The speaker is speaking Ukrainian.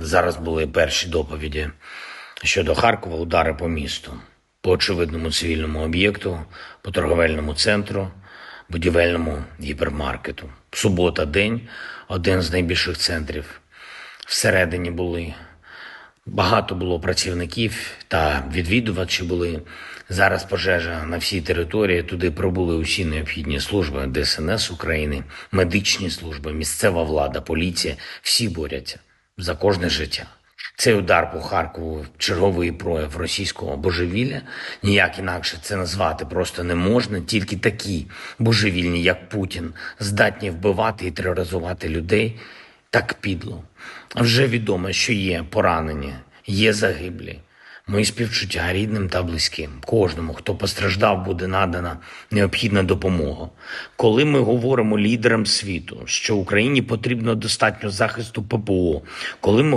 зараз були перші доповіді щодо Харкова, удари по місту, по очевидному цивільному об'єкту, по торговельному центру, будівельному гіпермаркету. Субота день, один з найбільших центрів. Всередині були Багато було працівників та відвідувачі були. Зараз пожежа на всій території. Туди прибули усі необхідні служби ДСНС України, медичні служби, місцева влада, поліція. Всі борються за кожне життя. Цей удар по Харкову черговий прояв російського божевілля. Ніяк інакше це назвати просто не можна. Тільки такі божевільні, як Путін, здатні вбивати і тероризувати людей так підло. Вже відомо, що є поранені, є загиблі. Мої співчуття рідним та близьким. Кожному, хто постраждав, буде надана необхідна допомога. Коли ми говоримо лідерам світу, що Україні потрібно достатньо захисту ППО, коли ми